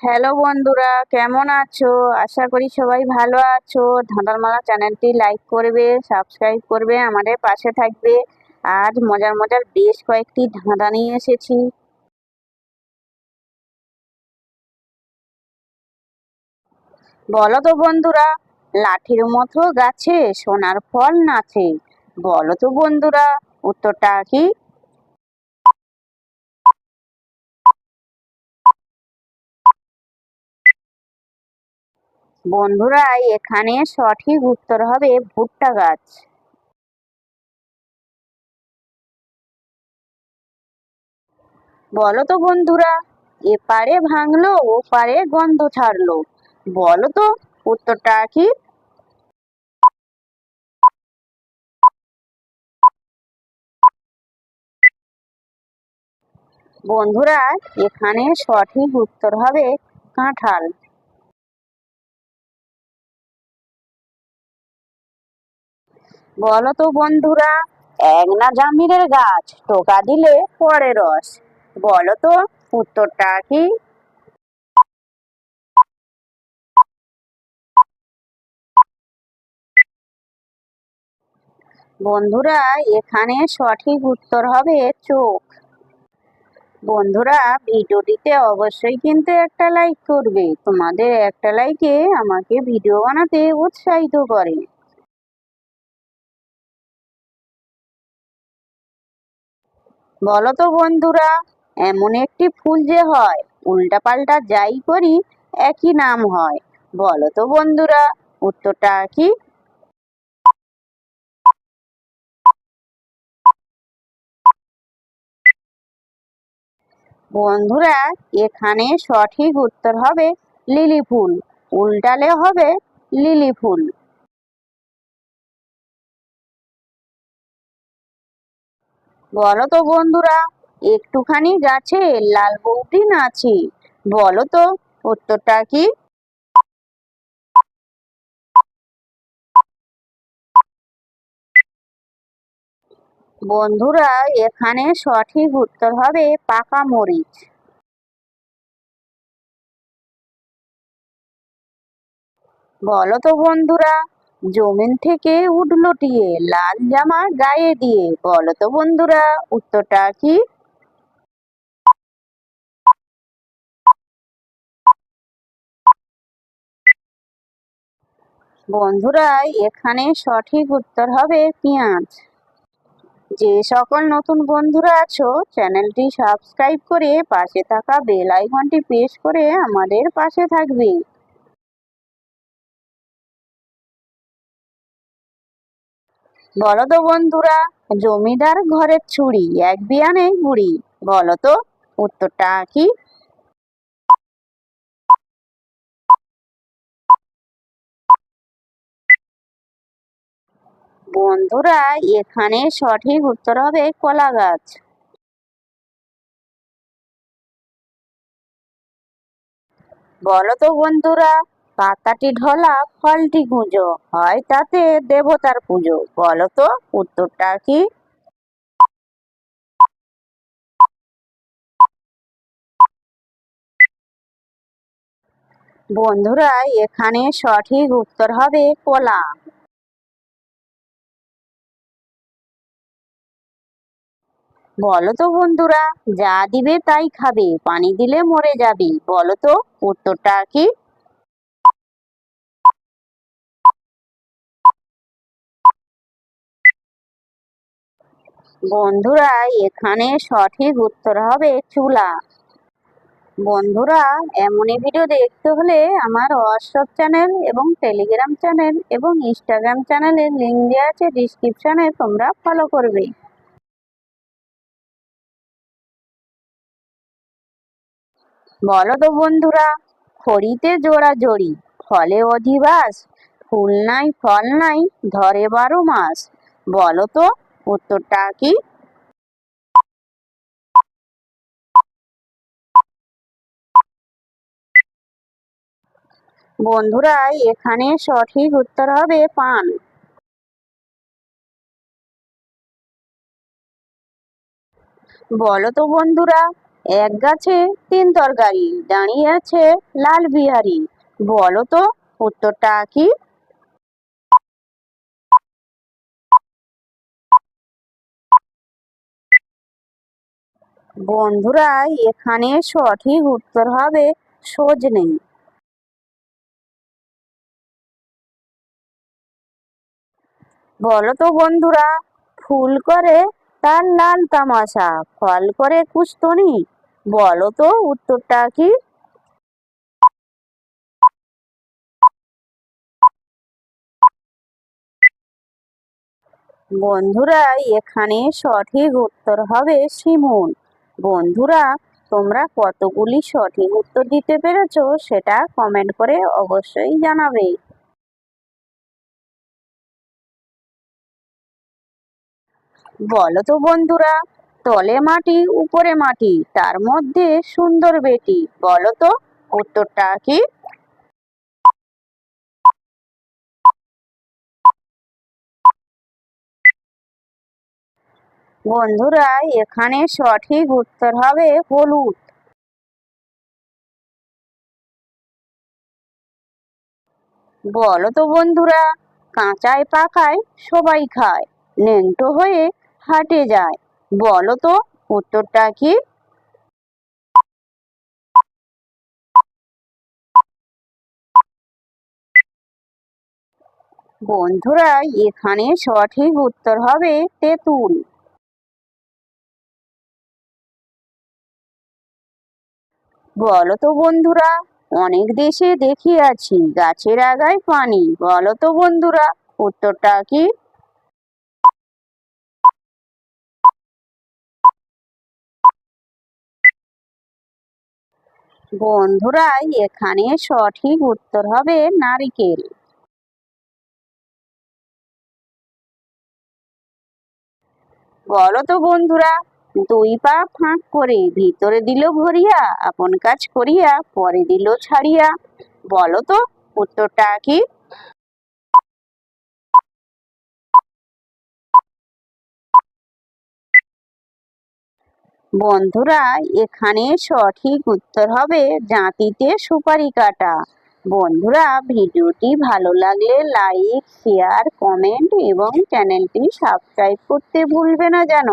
Hello বন্ধুরা। কেমন আছো? আশা করি সবাই ভালো আছো। ধাঁধারমালা চ্যানেলটি লাইক করবে, সাবস্ক্রাইব করবে, আমাদের পাশে থাকবে। আজ মজার মজার বেশ কয়েকটি ধাঁধা নিয়ে এসেছি। বলো তো বন্ধুরা, লাঠির মতো গাছে সোনার ফল নাচে। বলো তো বন্ধুরা, উত্তরটা কি? বন্ধুরা, এখানে সঠিক উত্তর হবে ভুট্টা গাছ। বলো তো বন্ধুরা, এপারে ভাঙলো, ওপারে গন্ধ ছাড়লো। বলো তো, উত্তরটা কি? বন্ধুরা, এখানে সঠিক উত্তর হবে কাঁঠাল। বলো তো বন্ধুরা, এক না জামিনের গাছ, টোকা দিলে পরে রস। বলো তো উত্তরটা কি? বন্ধুরা, এখানে সঠিক উত্তর হবে চোখ। বন্ধুরা, ভিডিওটিতে অবশ্যই কিন্তু একটা লাইক করবে। তোমাদের একটা লাইকে আমাকে ভিডিও বানাতে উৎসাহিত করে। বলো তো বন্ধুরা, এমন একটি ফুল যে হয়, উল্টাপাল্টা যাই করি একই নাম হয়। বলো তো বন্ধুরা, উত্তরটা কি? বন্ধুরা, এখানে সঠিক উত্তর হবে লিলি ফুল, উল্টালে হবে লিলি ফুল। বলো তো বন্ধুরা, একটুখানি গাছে লাল বউটি নাচে। বলো তো উত্তরটা কি? বন্ধুরা, এখানে সঠিক উত্তর হবে পাকা মরিচ। বলো তো বন্ধুরা জমিন থেকে উঠল টিয়ে, লাল জামা গায়ে দিয়ে। বলো তো বন্ধুরা, উত্তরটা কি? বন্ধুরা, এখানে সঠিক উত্তর হবে পেঁয়াজ। যে সকল নতুন বন্ধুরা আছো, চ্যানেলটি সাবস্ক্রাইব করে পাশে থাকা বেল আইকনটি প্রেস করে আমাদের পাশে থাকবে। বলো তো বন্ধুরা, জমিদার ঘরের ছুরি, এক বিয়ানে বুড়ি বলো তো উত্তরটা কি? বন্ধুরা, এখানে সঠিক উত্তর হবে কলা গাছ। বলো তো বন্ধুরা পাতাটি ঢলা ফলটি গুঁজো, হয় তাতে দেবতার পুজো। বলো তো উত্তরটা কি? বন্ধুরা, এখানে সঠিক উত্তর হবে কলা। বলো তো বন্ধুরা, যা দিবে তাই খাবে, পানি দিলে মরে যাবে। বলো তো উত্তরটা কি? বন্ধুরা, এখানে সঠিক উত্তর হবে চুলা। বন্ধুরা, এমনই ভিডিও দেখতে হলে আমার হোয়াটসঅ্যাপ চ্যানেল এবং টেলিগ্রাম চ্যানেল এবং ইনস্টাগ্রাম চ্যানেলের লিঙ্ক দেওয়া আছে ডিসক্রিপশানে তোমরা ফলো করবে। বলো তো বন্ধুরা, খড়িতে জোড়া জড়ি, ফলে অধিবাস, ফুল নাই, ফল নাই, ধরে বারো মাস। বলো তো উত্তরটা কি? বন্ধুরা, এখানে সঠিক উত্তর হবে পান। বলো বন্ধুরা, এক গাছে তিন তরকারি, দাঁড়িয়ে আছে লাল বিহারি। বলো তো উত্তরটা কি? বন্ধুরা, এখানে সঠিক উত্তর হবে সজনে বলো তো বন্ধুরা, ফুল করে তার লাল তামাশা, ফল করে কুস্তনি বলো তো উত্তরটা কি? বন্ধুরা, এখানে সঠিক উত্তর হবে শিমুল। বন্ধুরা, তোমরা কতগুলি সঠিক উত্তর দিতে পেরেছ সেটা কমেন্ট করে অবশ্যই জানাবে। বলো তো বন্ধুরা, তলে মাটি, উপরে মাটি, তার মধ্যে সুন্দর বেটি। বলো তো উত্তরটা কি? বন্ধুরা, এখানে সঠিক উত্তর হবে হলুদ। বলো তো বন্ধুরা, কাঁচায় পাকায় সবাই খায় নেংটো হয়ে হাটে যায়। বলো তো, উত্তরটা কি? বন্ধুরা, এখানে সঠিক উত্তর হবে তেঁতুল। বলো তো বন্ধুরা, অনেক দেশে দেখিয়াছি গাছের আগায় পানি। বলো তো বন্ধুরা, উত্তরটা কি? বন্ধুরা, এখানে সঠিক উত্তর হবে নারিকেল। বলো তো বন্ধুরা দুই পা ফাঁক করে ভিতরে দিল ভরিয়া, আপন কাজ করিয়া পরে দিল ছাড়িয়া। বলো তো, উত্তরটা কি? বন্ধুরা, এখানে সঠিক উত্তর হবে জাঁতিতে সুপারি কাটা বন্ধুরা, ভিডিওটি ভালো লাগলে লাইক শেয়ার কমেন্ট এবং চ্যানেলটি সাবস্ক্রাইব করতে ভুলবে না যেন